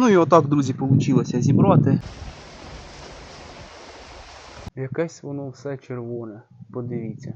Ну і отак, друзі, вийшло зібрати. Якесь воно все червоне. Подивіться.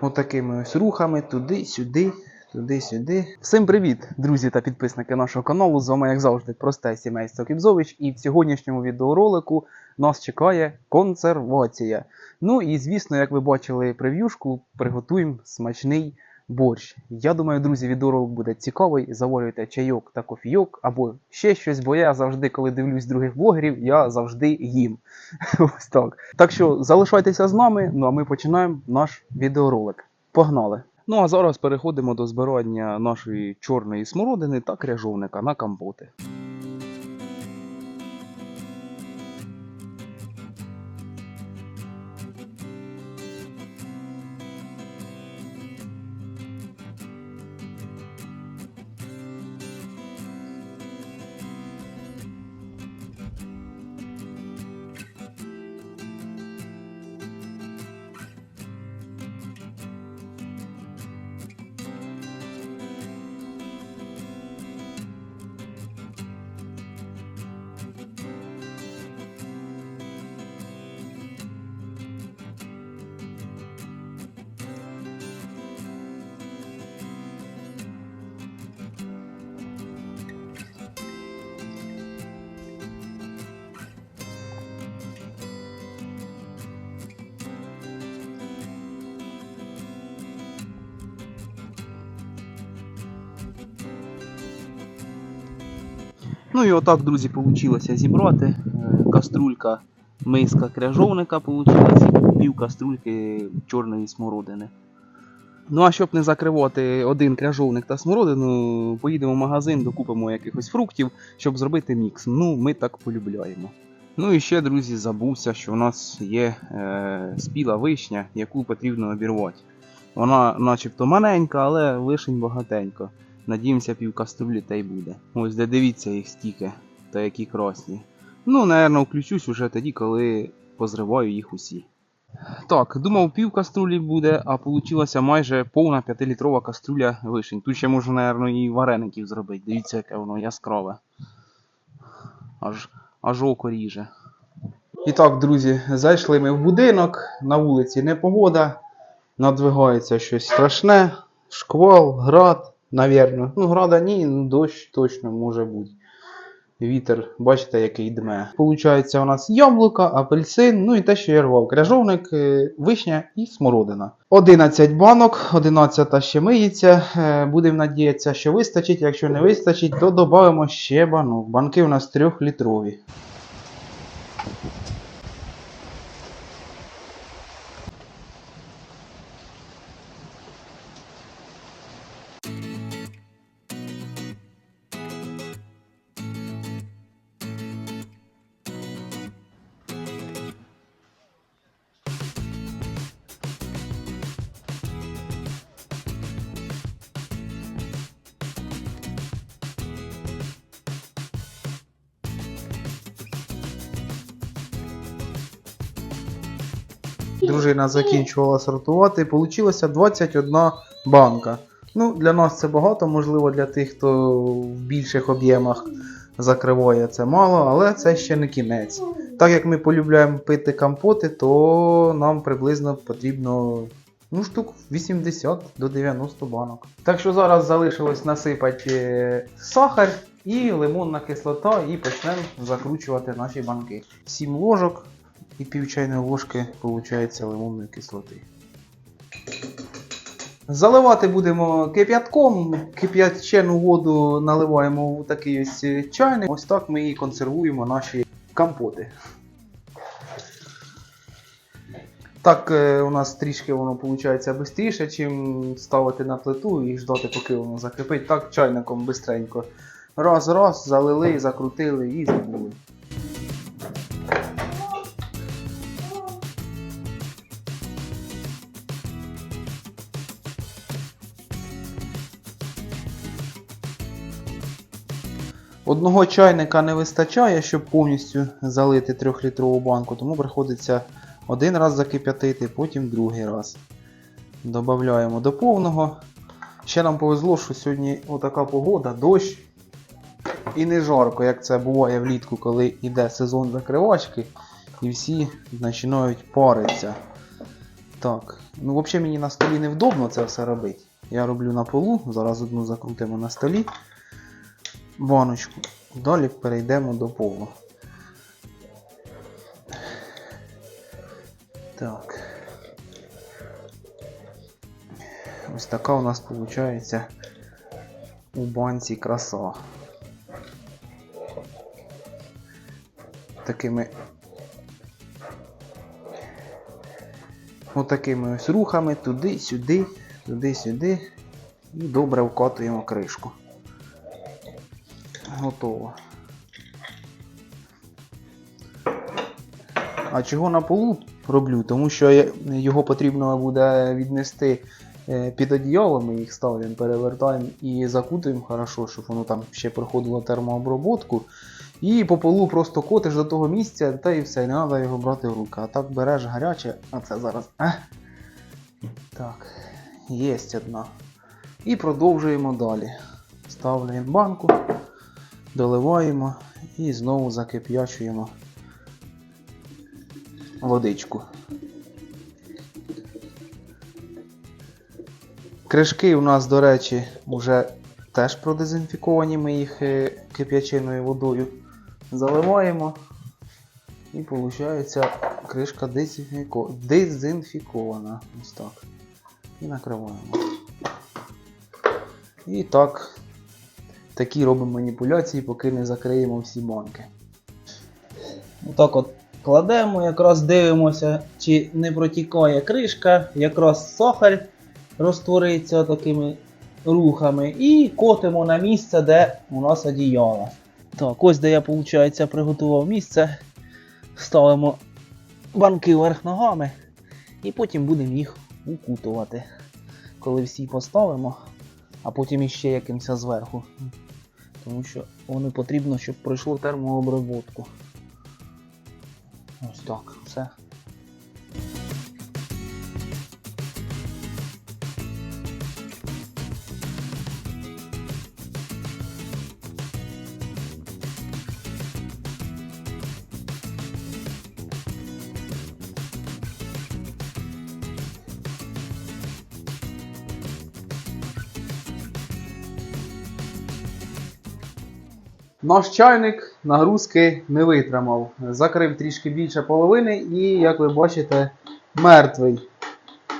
Отакими ось рухами туди-сюди, туди-сюди. Всім привіт, друзі та підписники нашого каналу. З вами, як завжди, просте сімейство Кібзович. І в сьогоднішньому відеоролику нас чекає консервація. Ну і звісно, як ви бачили прев'юшку, приготуємо смачний борщ. Я думаю, друзі, відеоролик буде цікавий. Заварюйте чайок та кофійок або ще щось, бо я завжди, коли дивлюсь других блогерів, я завжди їм. Ось так. Так що залишайтеся з нами, ну а ми починаємо наш відеоролик. Погнали! Ну а зараз переходимо до збирання нашої чорної смородини та кряжовника на компоти. Ну і отак, друзі, вийшло зібрати. Е, Каструлька, миска кряжовника вийшла, пів каструльки чорної смородини. Ну а щоб не закривати один кряжовник та смородину, поїдемо в магазин, докупимо якихось фруктів, щоб зробити мікс. Ну, ми так полюбляємо. Ну і ще, друзі, забувся, що у нас є е, спіла вишня, яку потрібно обірвати. Вона начебто маленька, але вишень багатенько. Надіємося, пів каструлі та й буде. Ось де дивіться їх стільки, та які красні. Ну, напевно, включусь уже тоді, коли позриваю їх усі. Так, думав, пів каструлі буде, а получилася майже повна 5-літрова каструля вишень. Тут ще можна, напевно, і вареників зробити. Дивіться, яке воно яскраве. Аж, аж око ріже. І так, друзі, зайшли ми в будинок, на вулиці непогода, надвигається щось страшне, шквал, град, навірно. Ну, града ні, ну дощ точно може бути. Вітер, бачите, який дме. Получається, у нас яблука, апельсин, ну і те, що я рвав. Кряжовник, е, вишня і смородина. 11 банок, 11 ще миється. Е, Будемо надіятися, що вистачить. Якщо не вистачить, то додамо ще банок. Банки у нас 3-літрові. Дружина закінчувала сортувати. Получилося 21 банка. Ну, для нас це багато, можливо, для тих, хто в більших об'ємах закриває це мало, але це ще не кінець. Так як ми полюбляємо пити компоти, то нам приблизно потрібно ну, штук 80 до 90 банок. Так що зараз залишилось насипати сахар і лимонна кислота, і почнемо закручувати наші банки. 7 ложок і пів чайної ложки виходить лимонної кислоти. Заливати будемо кип'ятком. Кип'ячену воду наливаємо у такий ось чайник. Ось так ми і консервуємо наші компоти. Так, е, у нас трішки воно виходить швидше, чим ставити на плиту і ждати, поки воно закипить. Так, чайником швидко. Раз, раз, залили, закрутили і забули. Одного чайника не вистачає, щоб повністю залити 3-літрову банку, тому приходиться один раз закип'ятити, потім другий раз. Додаємо до повного. Ще нам повезло, що сьогодні отака погода, дощ. і не жарко, як це буває влітку, коли йде сезон закривачки, і всі починають паритися. Так, ну взагалі мені на столі невдобно це все робити. Я роблю на полу, зараз одну закрутимо на столі. Баночку. Далі перейдемо до полу. Так. Ось така у нас виходить у банці краса. Такими Отакими ось рухами туди-сюди, туди-сюди. І добре вкатуємо кришку. Готово. А чого на полу роблю? Тому що його потрібно буде віднести е, під одіяло, ми їх ставимо, перевертаємо і закутуємо хорошо, щоб воно там ще проходило термообробку. І по полу просто котиш до того місця, та і все, не треба його брати в руки. А так береш гаряче, а це зараз. А? Так, є одна. І продовжуємо далі. Ставляємо банку, доливаємо і знову закип'ячуємо водичку. Кришки у нас, до речі, вже теж продезінфіковані, ми їх е, кип'ячиною водою заливаємо. І виходить кришка дезінфікована. Ось так. І накриваємо. І так, такі робимо маніпуляції, поки не закриємо всі банки. Отак от кладемо, якраз дивимося, чи не протікає кришка, якраз сахар розтвориться такими рухами. І котимо на місце, де у нас одіяло. Так, ось де я, виходить, приготував місце. Ставимо банки вверх ногами і потім будемо їх укутувати. Коли всі поставимо, а потім іще якимось зверху. Тому що вони потрібно, щоб пройшло термообробку. Ось так, все. Наш чайник нагрузки не витримав. Закрив трішки більше половини і, як ви бачите, мертвий.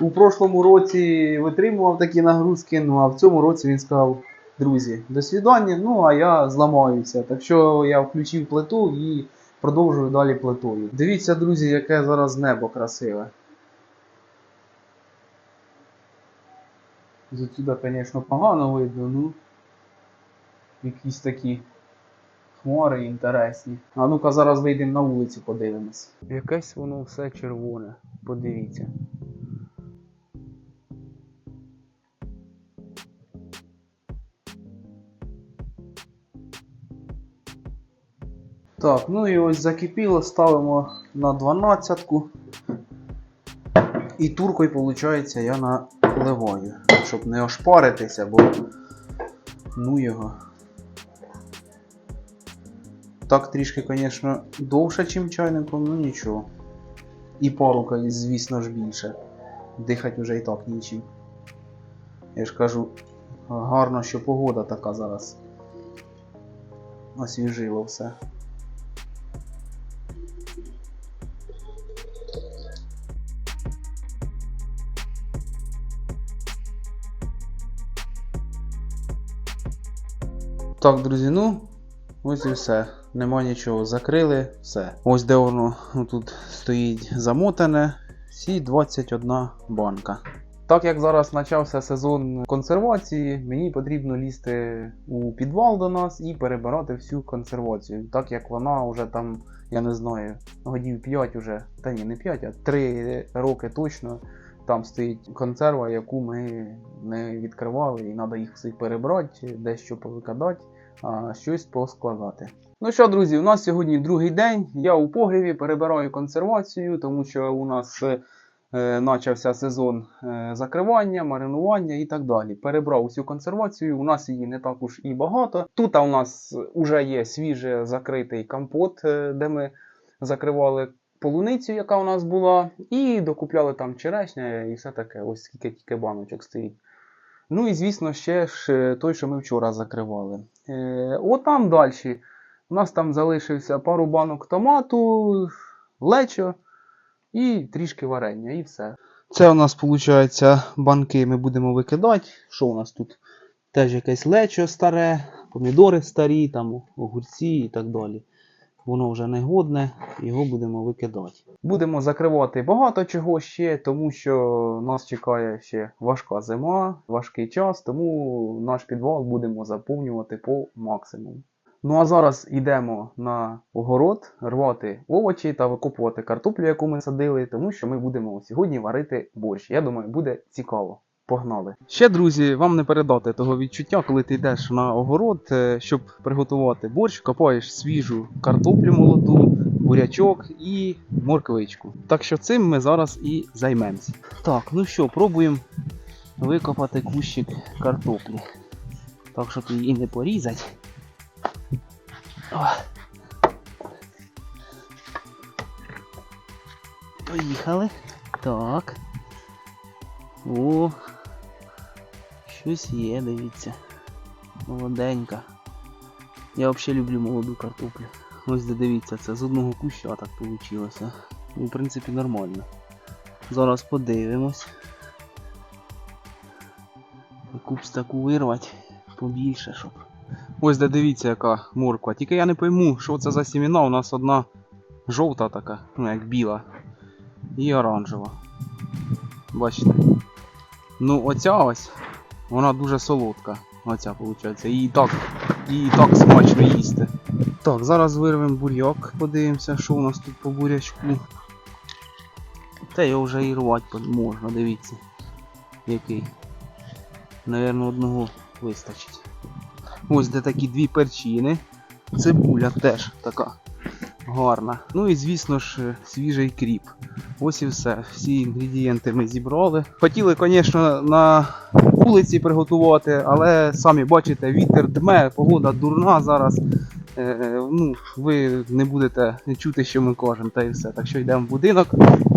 У прошлому році витримував такі нагрузки, ну а в цьому році він сказав: друзі, до свідання, ну а я зламаюся. Так що я включив плиту і продовжую далі плитою. Дивіться, друзі, яке зараз небо красиве. Звідсюди, звісно, погано видно, ну. Якісь такі хмари інтересні. А ну-ка зараз вийдемо на вулицю, подивимось. Якесь воно все червоне. Подивіться. Так, ну і ось закипіло, ставимо на 12. І туркою, виходить, я наливаю, щоб не ошпаритися, бо ну його. Так трішки, звісно, довше, ніж чайником, ну нічого. І парука, звісно ж, більше. Дихати вже і так нічим. Я ж кажу, гарно, що погода така зараз. Освіжило все. Так, друзі, ну, ось і все. Нема нічого. Закрили, все. Ось де воно ну, тут стоїть замотане. Всі 21 банка. Так як зараз почався сезон консервації, мені потрібно лізти у підвал до нас і перебирати всю консервацію. Так як вона вже там, я не знаю, годів 5 уже, та ні, не 5, а 3 роки точно. Там стоїть консерва, яку ми не відкривали, і треба їх всіх перебрати, дещо повикидати, щось поскладати. Ну що, друзі, у нас сьогодні другий день. Я у погрібі перебираю консервацію, тому що у нас е, е, почався сезон е, закривання, маринування і так далі. Перебрав усю консервацію, у нас її не так уж і багато. Тут у нас вже є свіже закритий компот, е, де ми закривали полуницю, яка у нас була, і докупляли там черешня і все таке, ось скільки тільки баночок стоїть. Ну і звісно, ще ж е, той, що ми вчора закривали. Е, отам далі. У нас там залишився пару банок томату, лечо і трішки варення, і все. Це у нас, виходить, банки ми будемо викидати. Що у нас тут? Теж якесь лечо старе, помідори старі, там огурці і так далі. Воно вже не годне, його будемо викидати. Будемо закривати багато чого ще, тому що нас чекає ще важка зима, важкий час, тому наш підвал будемо заповнювати по максимуму. Ну а зараз йдемо на огород рвати овочі та викопувати картоплю, яку ми садили, тому що ми будемо сьогодні варити борщ. Я думаю, буде цікаво. Погнали. Ще, друзі, вам не передати того відчуття, коли ти йдеш на огород, е, щоб приготувати борщ, копаєш свіжу картоплю молоду, бурячок і морквичку. Так що цим ми зараз і займемося. Так, ну що, пробуємо викопати кущик картоплі. Так, щоб її не порізати. Поїхали. Так. О. Щось є, дивіться. Молоденька. Я взагалі люблю молоду картоплю. Ось де дивіться, це з одного куща так вийшло. Ну, в принципі, нормально. Зараз подивимось. Якусь таку вирвати побільше, щоб. Ось де дивіться, яка морква. Тільки я не пойму, що це за сіміна. У нас одна жовта така, ну як біла, і оранжева. Бачите? Ну, оця ось, вона дуже солодка. Оця, виходить. І так, і так смачно їсти. Так, зараз вирвемо буряк, подивимося, що у нас тут по бурячку. Та його вже і рвати можна, дивіться. Який. Наверно, одного вистачить. Ось де такі дві перчини. Цибуля теж така гарна. Ну і звісно ж свіжий кріп. Ось і все. Всі інгредієнти ми зібрали. Хотіли, звісно, на вулиці приготувати, але самі бачите, вітер дме, погода дурна зараз. Е, ну, ви не будете чути, що ми кажемо, та і все. Так що йдемо в будинок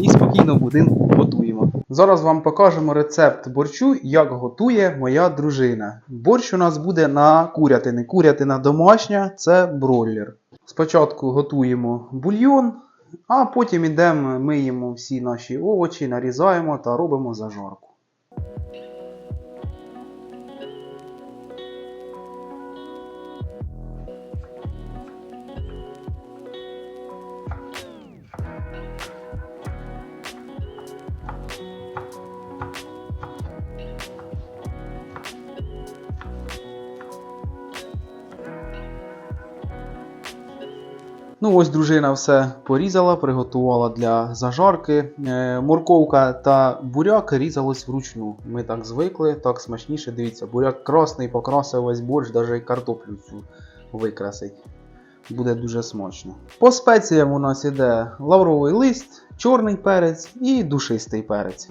і спокійно будинку готуємо. Зараз вам покажемо рецепт борщу, як готує моя дружина. Борщ у нас буде на курятини. Курятина домашня це бройлер. Спочатку готуємо бульйон, а потім йдемо, миємо всі наші овочі, нарізаємо та робимо зажарку. Ну ось дружина все порізала, приготувала для зажарки. Е, морковка та буряк різались вручну. Ми так звикли, так смачніше. Дивіться, буряк красний, покрасив весь борщ, навіть картоплю цю викрасить. Буде дуже смачно. По спеціям у нас іде лавровий лист, чорний перець і душистий перець.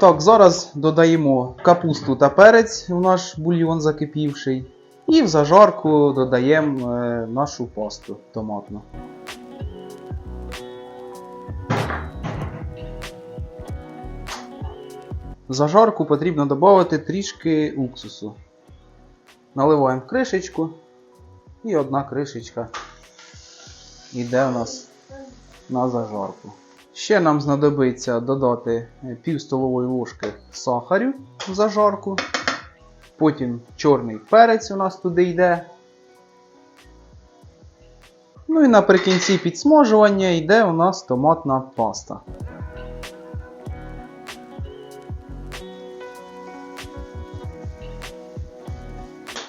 Так, зараз додаємо капусту та перець у наш бульйон закипівший. І в зажарку додаємо е, нашу пасту томатну. В зажарку потрібно додати трішки уксусу. Наливаємо в кришечку. І одна кришечка йде у нас на зажарку. Ще нам знадобиться додати пів столової ложки сахарю в зажарку. Потім чорний перець у нас туди йде. Ну Ну і наприкінці підсмажування йде у нас томатна паста.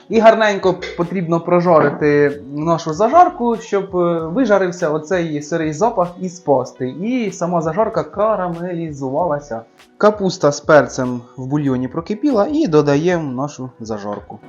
І гарненько потрібно прожарити нашу зажарку, щоб е, вижарився оцей сирий запах із пасти. І сама зажарка карамелізувалася. Капуста з перцем в бульйоні прокипіла і додаємо нашу зажарку.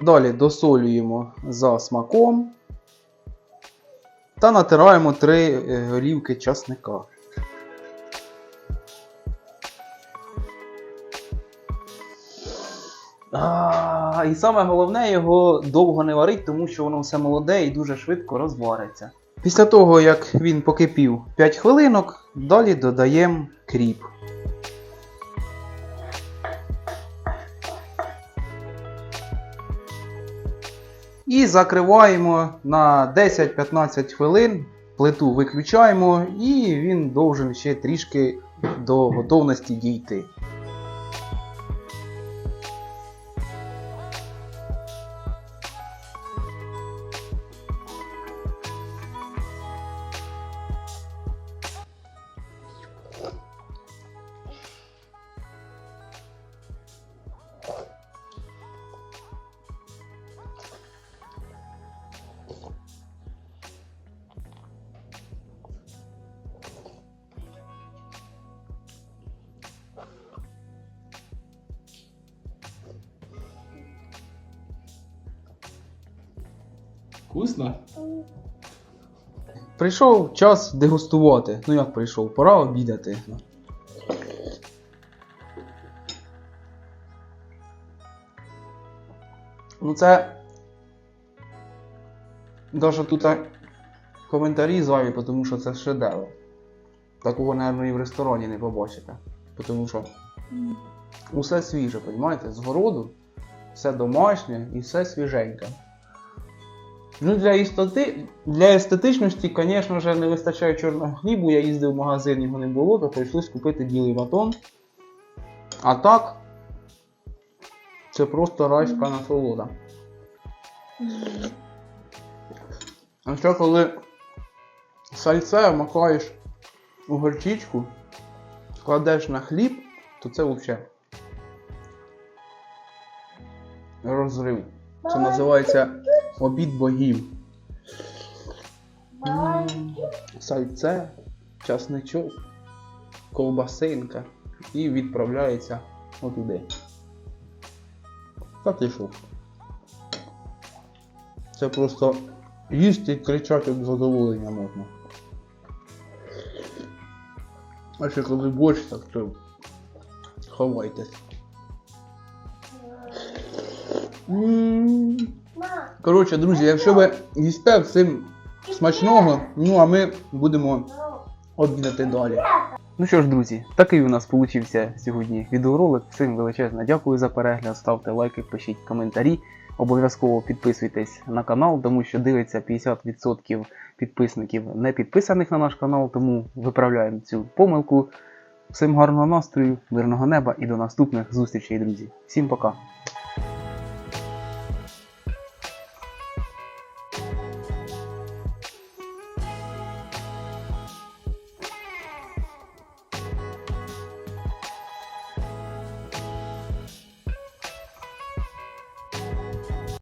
Далі досолюємо за смаком та натираємо 3 голівки часника. А, і саме головне його довго не варить, тому що воно все молоде і дуже швидко розвариться. Після того, як він покипів 5 хвилинок, далі додаємо кріп. І закриваємо на 10-15 хвилин. Плиту виключаємо, і він должен ще трішки до готовності дійти. Вкусно? Прийшов час дегустувати. Ну як прийшов? Пора обідати. Ну це. Даже тут коментарі зайві, тому що це шедевр. Такого, мабуть, і в ресторані не побачите. Тому що усе свіже, розумієте? З городу, все домашнє і все свіженьке. Ну, для істоти, для естетичності, звісно ж, не вистачає чорного хлібу. Я їздив в магазин, його не було, то прийшлось купити білий батон. А так, це просто райська насолода. А ще коли сальце макаєш у горчичку, кладеш на хліб, то це взагалі розрив. Це називається обід богів. Сальце, часничок, ковбасинка і відправляється отуди. Та ти що? Це просто їсти і кричати від задоволення можна. А ще коли борщ, так то ховайтесь. М. Коротше, друзі, якщо ви їсте всім смачного, ну а ми будемо обідати далі. Ну що ж, друзі, такий у нас получився сьогодні відеоролик. Всім величезно дякую за перегляд. Ставте лайки, пишіть коментарі. Обов'язково підписуйтесь на канал, тому що дивиться 50% підписників не підписаних на наш канал, тому виправляємо цю помилку. Всім гарного настрою, мирного неба і до наступних зустрічей, друзі. Всім пока!